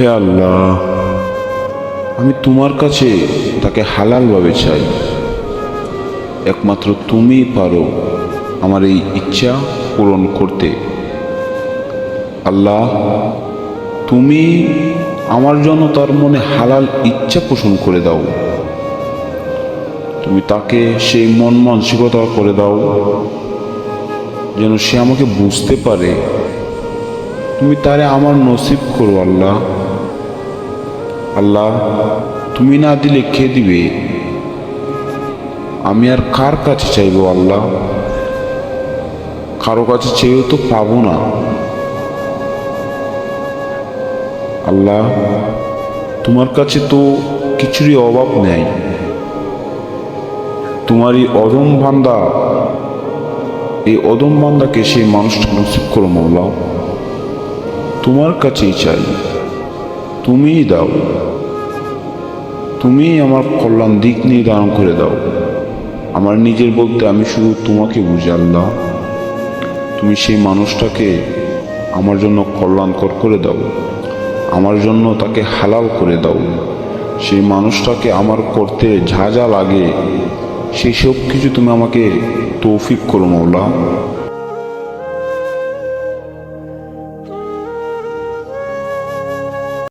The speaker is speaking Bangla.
হে আল্লাহ, আমি তোমার কাছে তাকে হালালভাবে চাই। একমাত্র তুমি পারো আমার এই ইচ্ছা পূরণ করতে। আল্লাহ, তুমি আমার জন্য তার মনে হালাল ইচ্ছা পোষণ করে দাও। তুমি তাকে সেই মন মানসিকতা করে দাও, যেন সে আমাকে বুঝতে পারে। তুমি তারে আমার নসিব করো, আল্লাহ। আল্লাহ, তুমি না দিলে কে দিবে? আমি আর কার কাছে চাইব আল্লাহ? কারও কাছে চেয়েও তো পাবো না। আল্লাহ, তোমার কাছে তো কিছুরই অভাব নেই। তোমারই অদম বান্দা, এই অদম বান্দাকে সেই মানুষটা নসিব করো মৌলা তোমার কাছেই চাই। তুমিই দাও। তুমিই আমার কল্যাণ দিক নির্ধারণ করে দাও। আমার নিজের বলতে আমি শুধু তোমাকে বুঝি আল্লাহ তুমি সেই মানুষটাকে আমার জন্য কল্যাণকর করে দাও, আমার জন্য তাকে হালাল করে দাও। সেই মানুষটাকে আমার করতে যা যা লাগে, সেই সব কিছু তুমি আমাকে তৌফিক করো মৌলা